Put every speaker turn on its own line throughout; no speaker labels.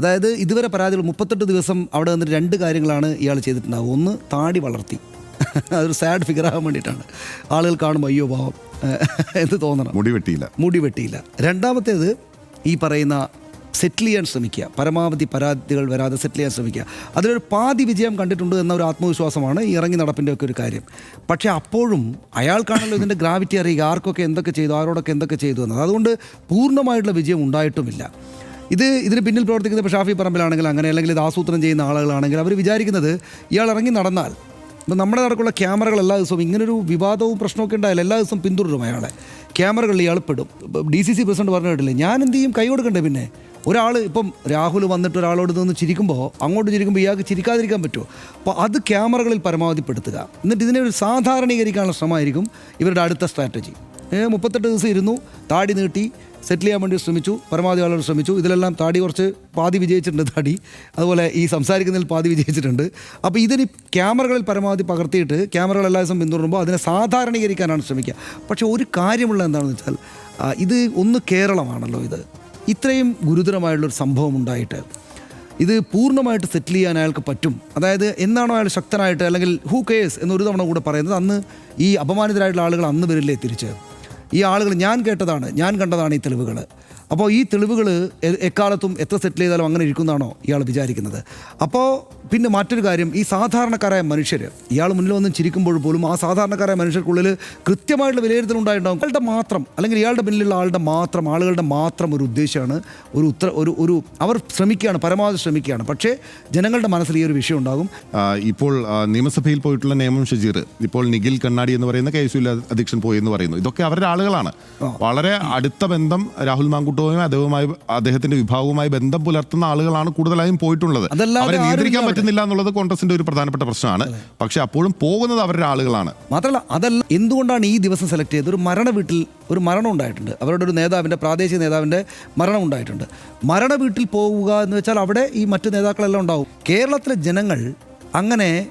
അതായത് ഇതുവരെ പരാതികൾ മുപ്പത്തെട്ട് ദിവസം അവിടെ വന്നിട്ട് രണ്ട് കാര്യങ്ങളാണ് ഇയാൾ ചെയ്തിട്ടുണ്ടാവുക. ഒന്ന് താടി വളർത്തി. അതൊരു സാഡ് ഫിഗർ ആകാൻ വേണ്ടിയിട്ടാണ്. ആളുകൾ കാണുമ്പോൾ അയ്യോ പാവം എന്ന് തോന്നണം.
മുടി വെട്ടിയില്ല.
മുടി വെട്ടിയില്ല. രണ്ടാമത്തേത് ഈ പറയുന്ന സെറ്റിൽ ചെയ്യാൻ ശ്രമിക്കുക. പരമാവധി പരാതികൾ വരാതെ സെറ്റിൽ ചെയ്യാൻ ശ്രമിക്കുക. അതിലൊരു പാതി വിജയം കണ്ടിട്ടുണ്ട് എന്ന ഒരു ആത്മവിശ്വാസമാണ് ഈ ഇറങ്ങി നടപ്പിന്റെ ഒക്കെ ഒരു കാര്യം. പക്ഷേ അപ്പോഴും അയാൾക്കാണല്ലോ ഇതിന്റെ ഗ്രാവിറ്റി അറിയുക. ആർക്കൊക്കെ എന്തൊക്കെ ചെയ്തു ആരോടൊക്കെ എന്തൊക്കെ ചെയ്തു എന്നത് അതുകൊണ്ട് പൂർണമായിട്ടുള്ള വിജയം ഉണ്ടായിട്ടുമില്ല. ഇത് ഇതിന് പിന്നിൽ പ്രവർത്തിക്കുന്ന ഷാഫി പറമ്പിലാണെങ്കിൽ അങ്ങനെ അല്ലെങ്കിൽ ഇത് ആസൂത്രണം ചെയ്യുന്ന ആളുകളാണെങ്കിൽ അവർ വിചാരിക്കുന്നത് ഇയാൾ ഇറങ്ങി നടന്നാൽ. ഇപ്പം നമ്മുടെ നടക്കുള്ള ക്യാമറകൾ എല്ലാ ദിവസവും ഇങ്ങനൊരു വിവാദവും പ്രശ്നമൊക്കെ ഉണ്ടായാലും എല്ലാ ദിവസവും പിന്തുടരും അയാളെ. ക്യാമറകളിൽ ഇയാൾ പെടും. ഡി സി സി പ്രസിഡന്റ് പറഞ്ഞു കേട്ടില്ലേ ഞാൻ എന്ത് ചെയ്യും? കൈ കൊടുക്കണ്ടേ പിന്നെ? ഒരാൾ ഇപ്പം രാഹുൽ വന്നിട്ട് ഒരാളോട് നിന്ന് ചിരിക്കുമ്പോൾ അങ്ങോട്ട് ചിരിക്കുമ്പോൾ ഇയാൾക്ക് ചിരിക്കാതിരിക്കാൻ പറ്റുമോ? അപ്പോൾ അത് ക്യാമറകളിൽ പരമാവധിപ്പെടുത്തുക എന്നിട്ട് ഇതിനെ ഒരു സാധാരണീകരിക്കാനുള്ള ശ്രമമായിരിക്കും ഇവരുടെ അടുത്ത സ്ട്രാറ്റജി. മുപ്പത്തെട്ട് ദിവസം ഇരുന്നു താടി നീട്ടി സെറ്റിൽ ചെയ്യാൻ വേണ്ടി ശ്രമിച്ചു പരമാവധി ആളുകൾ ശ്രമിച്ചു. ഇതിലെല്ലാം താടി കുറച്ച് പാതി വിജയിച്ചിട്ടുണ്ട് താടി. അതുപോലെ ഈ സംസാരിക്കുന്നതിൽ പാതി വിജയിച്ചിട്ടുണ്ട്. അപ്പോൾ ഇതിന് ക്യാമറകളിൽ പരമാവധി പകർത്തിയിട്ട് ക്യാമറകൾ എല്ലാ ദിവസം പിന്തുടരുമ്പോൾ അതിനെ സാധാരണീകരിക്കാനാണ് ശ്രമിക്കുക. പക്ഷേ ഒരു കാര്യമുള്ള എന്താണെന്ന് വെച്ചാൽ ഇത് ഒന്ന് കേരളമാണല്ലോ ഇത്. ഇത്രയും ഗുരുതരമായുള്ളൊരു സംഭവം ഉണ്ടായിട്ട് ഇത് പൂർണമായിട്ട് സെറ്റിൽ ചെയ്യാൻ അയാൾക്ക് പറ്റും. അതായത് എന്നാണോ അയാൾ ശക്തനായിട്ട് അല്ലെങ്കിൽ ഹൂ കേസ് എന്നൊരു തവണ കൂടെ പറയുന്നത് അന്ന് ഈ അപമാനിതരായിട്ടുള്ള ആളുകൾ അന്ന് വരില്ലേ തിരിച്ച്? ഈ ആളുകൾ ഞാൻ കേട്ടതാണ് ഞാൻ കണ്ടതാണ് ഈ തെളിവുകൾ അപ്പോൾ ഈ തെളിവുകൾ എക്കാലത്തും എത്ര സെറ്റിൽ ചെയ്താലും അങ്ങനെ ഇരിക്കുന്നതാണോ ഇയാൾ വിചാരിക്കുന്നത്. അപ്പോൾ പിന്നെ മറ്റൊരു കാര്യം ഈ സാധാരണക്കാരായ മനുഷ്യർ ഇയാൾ മുന്നിൽ വന്ന് ചിരിക്കുമ്പോൾ പോലും ആ സാധാരണക്കാരായ മനുഷ്യർക്കുള്ളിൽ കൃത്യമായിട്ടുള്ള വിലയിരുത്തൽ ഉണ്ടായിട്ടുണ്ടാകും അയാളുടെ മാത്രം അല്ലെങ്കിൽ ഇയാളുടെ പിന്നിലുള്ള ആളുടെ മാത്രം ആളുകളുടെ മാത്രം ഒരു ഉദ്ദേശമാണ് ഒരു ഉത്തര ഒരു ഒരു അവർ ശ്രമിക്കുകയാണ് പരമാവധി ശ്രമിക്കുകയാണ്. പക്ഷേ ജനങ്ങളുടെ മനസ്സിൽ ഈ ഒരു വിഷയം ഉണ്ടാകും.
ഇപ്പോൾ നിയമസഭയിൽ പോയിട്ടുള്ള നിയമം ഷജീർ ഇപ്പോൾ നിഖിൽ കണ്ണാടി എന്ന് പറയുന്ന കെ എസ് യു അധ്യക്ഷൻ പോയി എന്ന് പറയുന്നു. ഇതൊക്കെ അവരുടെ ആളുകളാണ്. വളരെ അടുത്ത ബന്ധം രാഹുൽ മാങ്കുട്ടവുമായി അദ്ദേഹവുമായി അദ്ദേഹത്തിന്റെ വിഭാഗവുമായി ബന്ധം പുലർത്തുന്ന ആളുകളാണ് കൂടുതലായും പോയിട്ടുള്ളത്. അവരെ നിയന്ത്രിക്കാൻ. പറ്റുന്നില്ല എന്നുള്ളത് കോൺഗ്രസിന്റെ ഒരു പ്രധാനപ്പെട്ട പ്രശ്നമാണ്. പക്ഷെ അപ്പോഴും പോകുന്നത് അവരുടെ ആളുകളാണ്.
മാത്രമല്ല അതല്ല എന്തുകൊണ്ടാണ് ഈ ദിവസം സെലക്ട് ചെയ്തത്? ഒരു മരണ വീട്ടിൽ ഒരു മരണം ഉണ്ടായിട്ടുണ്ട്. അവരുടെ ഒരു നേതാവിന്റെ പ്രാദേശിക നേതാവിന്റെ മരണം ഉണ്ടായിട്ടുണ്ട്. മരണ വീട്ടിൽ പോവുക എന്ന് വെച്ചാൽ അവിടെ ഈ മറ്റു നേതാക്കളെല്ലാം ഉണ്ടാവും. കേരളത്തിലെ ജനങ്ങൾ അങ്ങനെ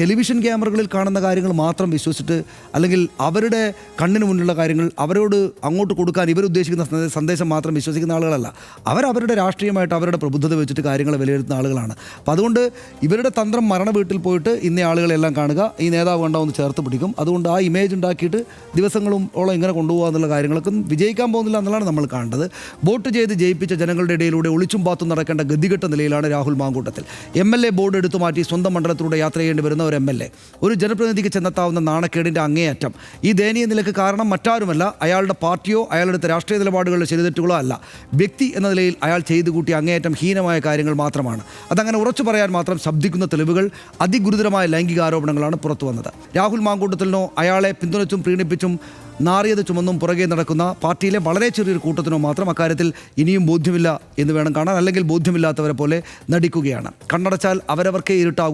ടെലിവിഷൻ ക്യാമറകളിൽ കാണുന്ന കാര്യങ്ങൾ മാത്രം വിശ്വസിച്ചിട്ട് അല്ലെങ്കിൽ അവരുടെ കണ്ണിന് മുന്നിലുള്ള കാര്യങ്ങൾ അവരോട് അങ്ങോട്ട് കൊടുക്കാൻ ഇവരുദ്ദേശിക്കുന്ന സന്ദേ- സന്ദേശം മാത്രം വിശ്വസിക്കുന്ന ആളുകളല്ല. അവരവരുടെ രാഷ്ട്രീയമായിട്ട് അവരുടെ പ്രബുദ്ധത വെച്ചിട്ട് കാര്യങ്ങൾ വിലയിരുത്തുന്ന ആളുകളാണ്. അപ്പോൾ അതുകൊണ്ട് ഇവരുടെ തന്ത്രം മരണ വീട്ടിൽ പോയിട്ട് ഇന്ന ആളുകളെല്ലാം കാണുക ഈ നേതാവ് കണ്ടാവുന്ന ചേർത്ത് പിടിക്കും. അതുകൊണ്ട് ആ ഇമേജ് ഉണ്ടാക്കിയിട്ട് ദിവസങ്ങളും ഓളം ഇങ്ങനെ കൊണ്ടുപോകുക എന്നുള്ള കാര്യങ്ങളൊക്കെ വിജയിക്കാൻ പോകുന്നില്ല എന്നുള്ളതാണ് നമ്മൾ കാണേണ്ടത്. വോട്ട് ചെയ്ത് ജയിപ്പിച്ച ജനങ്ങളുടെ ഇടയിലൂടെ ഒളിച്ചും പാത്തും നടക്കേണ്ട ഗതികെട്ട നിലയിലാണ് Rahul Mamkoottathil. M L A board എടുത്തു മാറ്റി സ്വന്തം മണ്ഡലത്തിലൂടെ യാത്ര ചെയ്യേണ്ടി വരുന്ന ഒരു എം എൽ എ. ഒരു ജനപ്രതിനിധിക്ക് ചെന്നെത്താവുന്ന നാണക്കേടിന്റെ അങ്ങേയറ്റം. ഈ ദയനീയ നിലയ്ക്ക് കാരണം മറ്റാരുമല്ല. അയാളുടെ പാർട്ടിയോ അയാളുടെ രാഷ്ട്രീയ നിലപാടുകളുടെ ശരിതെറ്റുകളോ അല്ല. വ്യക്തി എന്ന നിലയിൽ അയാൾ ചെയ്തു കൂട്ടിയ അങ്ങേയറ്റം ഹീനമായ കാര്യങ്ങൾ മാത്രമാണ്. അതങ്ങനെ ഉറച്ചു പറയാൻ മാത്രം ശബ്ദിക്കുന്ന തെളിവുകൾ അതിഗുരുതരമായ ലൈംഗിക ആരോപണങ്ങളാണ് പുറത്തു വന്നത്. രാഹുൽ മാങ്കൂട്ടത്തിനോ അയാളെ പിന്തുണച്ചും പ്രീണിപ്പിച്ചും നാറിയത് ചുമന്നും പുറകെ നടക്കുന്ന പാർട്ടിയിലെ വളരെ ചെറിയൊരു കൂട്ടത്തിനോ മാത്രം അക്കാര്യത്തിൽ ഇനിയും ബോധ്യമില്ല എന്ന് വേണം കാണാൻ. അല്ലെങ്കിൽ ബോധ്യമില്ലാത്തവരെ പോലെ നടിക്കുകയാണ്. കണ്ണടച്ചാൽ അവരവർക്കേ ഇരുട്ടാകും